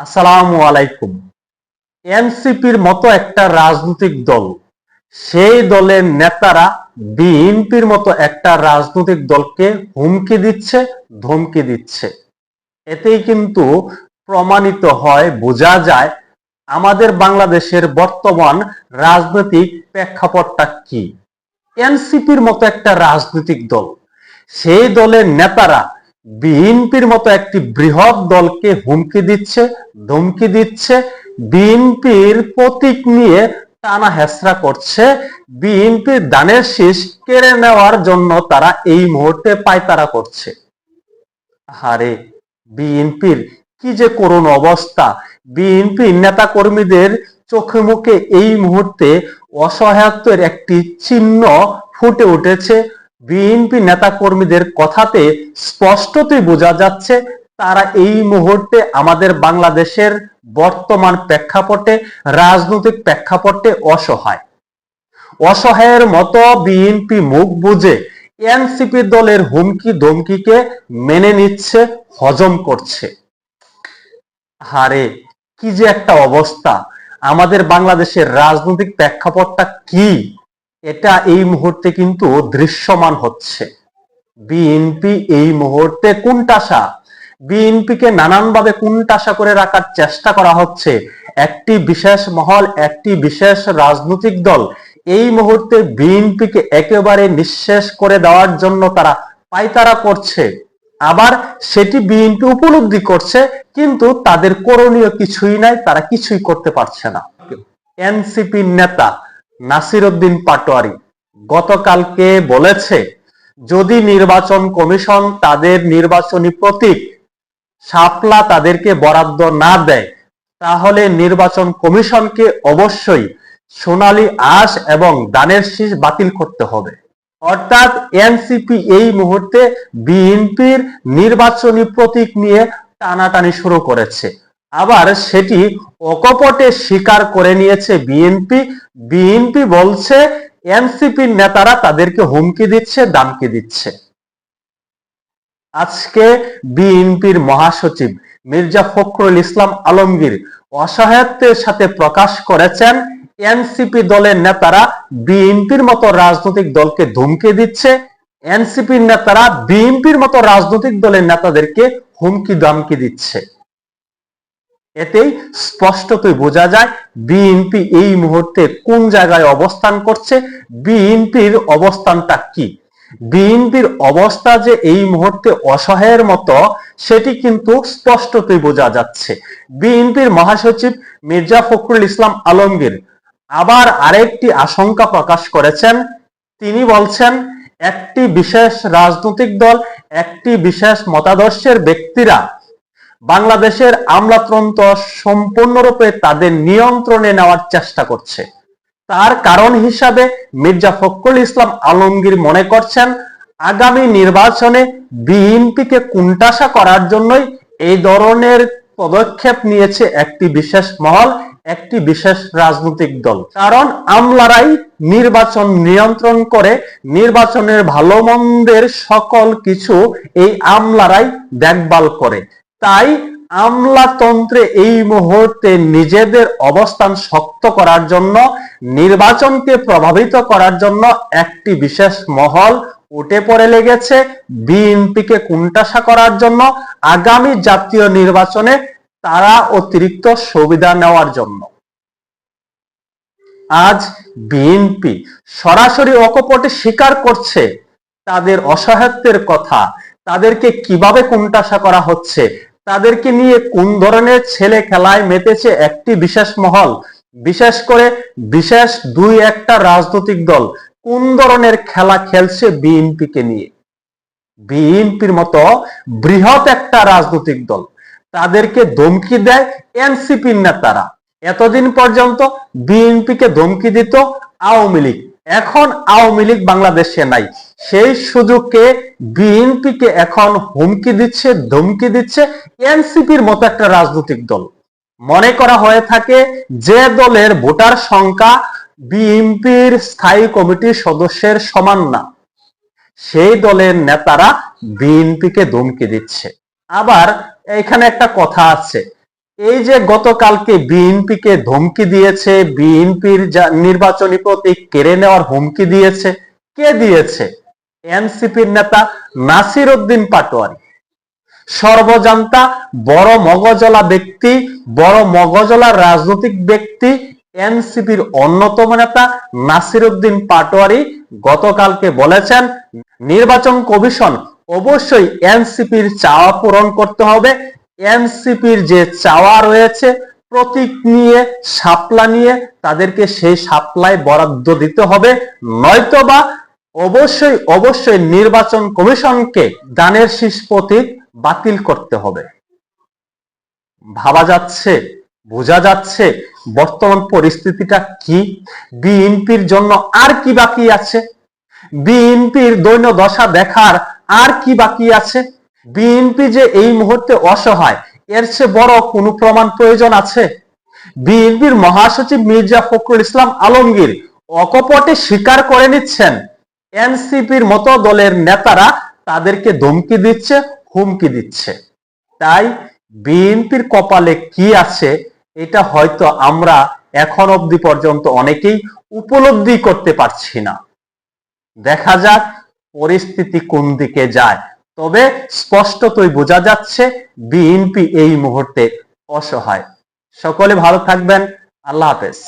আসসালামু আলাইকুম। এনসিপির মতো একটা রাজনৈতিক দল, সেই দলের নেতারা বিএনপির মতো একটা রাজনৈতিক দলকে হুমকি দিচ্ছে, ধমকি দিচ্ছে। এতেই কিন্তু প্রমাণিত হয়, বোঝা যায় আমাদের বাংলাদেশের বর্তমান রাজনৈতিক প্রেক্ষাপটটা কি। এনসিপির মতো একটা রাজনৈতিক দল, সেই দলের নেতারা বিএনপির মতো একটি বৃহৎ দলকে হুমকি দিচ্ছে, ধমকি দিচ্ছে, বিএনপির প্রতীক নিয়ে টানা হেসরা করছে। বিএনপির দানের শীষ কেড়ে নেওয়ার জন্য তারা এই মুহূর্তে পায়তারা করছে। আরে বিএনপির কি যে করুণ অবস্থা। বিএনপি নেতা কর্মীদের চোখে মুখে এই মুহূর্তে অসহায়ত্বের একটি চিহ্ন ফুটে উঠেছে। বিএনপি নেতা কর্মীদের কথাতে স্পষ্টতই বোঝা যাচ্ছে, তারা এই মুহূর্তে আমাদের বাংলাদেশের বর্তমান প্রেক্ষাপটে, রাজনৈতিক প্রেক্ষাপটে অসহায়। অসহায়ের মতো বিএনপি মুখ বুঝে এনসিপি দলের হুমকি ধমকিকে মেনে নিচ্ছে, হজম করছে। হারে, কি যে একটা অবস্থা। আমাদের বাংলাদেশের রাজনৈতিক প্রেক্ষাপটটা কি? এটা এই মুহূর্তে কিন্তু দৃশ্যমান হচ্ছে। বিএনপি এই মুহূর্তে কোনটাসা বিএনপিকে নানানভাবে কোনটাসা করে রাখার চেষ্টা করা হচ্ছে। একটি বিশেষ মহল, একটি বিশেষ রাজনৈতিক দল এই মুহূর্তে বিএনপিকে একেবারে নিঃশেষ করে দেওয়ার জন্য তারা পায়তারা করছে। আবার সেটি বিএনপি উপলব্ধি করছে, কিন্তু তাদের করণীয় কিছুই নাই, তারা কিছুই করতে পারছে না। এনসিপি নেতা নাসির উদ্দিন পাটোয়ারি গতকালকে বলেছে, যদি নির্বাচন কমিশন তাদের নির্বাচনী প্রতীক শাপলা তাদেরকে বরাদ্দ না দেয়, তাহলে নির্বাচন কমিশনকে অবশ্যই সোনালী আঁশ এবং দানের শীষ বাতিল করতে হবে। অর্থাৎ এনসিপি এই মুহূর্তে বিএনপির নির্বাচনী প্রতীক নিয়ে টানাটানি শুরু করেছে। আবার সেটি অকপটে স্বীকার করে নিয়েছে বিএনপি। বিএনপি বলছে, এনসিপির নেতারা তাদেরকে হুমকি দিচ্ছে, দামকি দিচ্ছে। আজকে বিএনপির মহাসচিব মির্জা ফখরুল ইসলাম আলমগীর অসহায়ত্বের সাথে প্রকাশ করেছেন, এনসিপি দলের নেতারা বিএনপির মতো রাজনৈতিক দলকে ধুমকে দিচ্ছে, এনসিপির নেতারা বিএনপির মতো রাজনৈতিক দলের নেতাদেরকে হুমকি দামকি দিচ্ছে। এতেই স্পষ্টতই বোঝা যায় বিএনপি এই মুহূর্তে কোন জায়গায় অবস্থান করছে, বিএনপির অবস্থানটা কি? বিএনপির অবস্থা যে এই মুহূর্তে অসহায়ের মতো, সেটি কিন্তু স্পষ্টতই বোঝা যাচ্ছে। বিএনপির মহাসচিব মির্জা ফখরুল ইসলাম আলমগীর আবার আরেকটি আশঙ্কা প্রকাশ করেছেন। তিনি বলছেন, একটি বিশেষ রাজনৈতিক দল, একটি বিশেষ মতাদর্শের ব্যক্তিরা বাংলাদেশের আমলাতন্ত্র সম্পূর্ণরূপে তাদের নিয়ন্ত্রণে নেওয়ার চেষ্টা করছে। তার কারণ হিসাবে মির্জা ফখরুল ইসলাম আলমগীর মনে করছেন, আগামী নির্বাচনে বিএনপিকে কুণ্ঠাসা করার জন্যই এই ধরনের পদক্ষেপ নিয়েছে একটি বিশেষ মহল, একটি বিশেষ রাজনৈতিক দল। কারণ আমলারাই নির্বাচন নিয়ন্ত্রণ করে, নির্বাচনের ভালো মন্দের সকল কিছু এই আমলারাই দেখভাল করে। তাই আমলাতন্ত্রে এই মুহূর্তে নিজেদের অবস্থান শক্ত করার জন্য, নির্বাচনকে প্রভাবিত করার জন্য একটি বিশেষ মহল উঠে পড়ে লেগেছে বিএনপিকে কুণ্ঠাসা করার জন্য। আগামী জাতীয় নির্বাচনে তারা অতিরিক্ত সুবিধা নেওয়ার জন্য। আজ বিএনপি সরাসরি অকপটে স্বীকার করছে তাদের অসহায়ত্বের কথা, তাদেরকে কীভাবে কুণ্ঠাসা করা হচ্ছে তাদেরকে নিয়ে কোন ধরনের ছেলে খেলায় মেতেছে একটি বিশেষ মহল? বিশেষ করে বিশেষ দুই একটা রাজনৈতিক দল। কোন ধরনের খেলা খেলছে বিএনপিকে নিয়ে? বিএনপির মতো বৃহৎ একটা রাজনৈতিক দল। তাদেরকে ধমকি দেয় এনসিপির নেতারা। এতদিন পর্যন্ত বিএনপিকে ধমকি দিত আওয়ামী লীগ। এখন আওয়ামী লীগ বাংলাদেশে নাই। সেই সুযোগকে বিএনপিকে এখন হুমকি দিচ্ছে, ধমকি দিচ্ছে এনসিপির মতো একটা রাজনৈতিক দল। মনে করা হয়ে থাকে যে দলের ভোটার সংখ্যা বিএনপির স্থায়ী কমিটির সদস্যের সমান না। সেই দলের নেতারা বিএনপিকে ধমকি দিচ্ছে। আবার এখানে একটা কথা আছে। এই যে গতকালকে বিএনপি কে ধমকি দিয়েছে, বিএনপির নির্বাচনী প্রতীক কেড়ে নেওয়ার হুমকি দিয়েছে, কে দিয়েছে? এনসিপির নেতা নাসির উদ্দিন পাটোয়ারি। সর্বজান্তা, বড় মগজলা ব্যক্তি, বড় মগজলা রাজনৈতিক ব্যক্তি, এনসিপির অন্যতম নেতা নাসির উদ্দিন পাটোয়ারি গতকালকে বলেছেন, নির্বাচন কমিশন অবশ্যই এনসিপির চাওয়া পূরণ করতে হবে এনসিপির যে চাওয়া রয়েছে, প্রতীক নিয়ে সাপলা নিয়ে তাদেরকে সেই সাপলায় বরাদ্দ দিতে হবে। নয়তোবা অবশ্যই অবশ্যই নির্বাচন কমিশনকে দানের শীষ প্রতীক বাতিল করতে হবে। ভাবা যাচ্ছে, বোঝা যাচ্ছে বর্তমান পরিস্থিতিটা কি? বিএনপির জন্য আর কি বাকি আছে? বিএনপির দৈন্য দশা দেখার আর কি বাকি আছে? বিএনপি যে এই মুহূর্তে অসহায়, এর চেয়ে বড় কোনো প্রমাণ প্রয়োজন আছে? বিএনপির মহাসচিব মির্জা ফখরুল ইসলাম আলমগীর অকপটে স্বীকার করে নিচ্ছেন। এনসিপির মতো দলের নেতারা তাদেরকে ধমকি দিচ্ছে, হুমকি দিচ্ছে। তাই বিএনপির কপালে কি আছে, এটা হয়তো আমরা এখন অবধি পর্যন্ত অনেকেই উপলব্ধি করতে পারছি না। দেখা যাক পরিস্থিতি কোন দিকে যায়। তবে স্পষ্টতই বোঝা যাচ্ছে বিএনপি এই মুহূর্তে অসহায়। সকলে ভালো থাকবেন। আল্লাহ হাফেজ।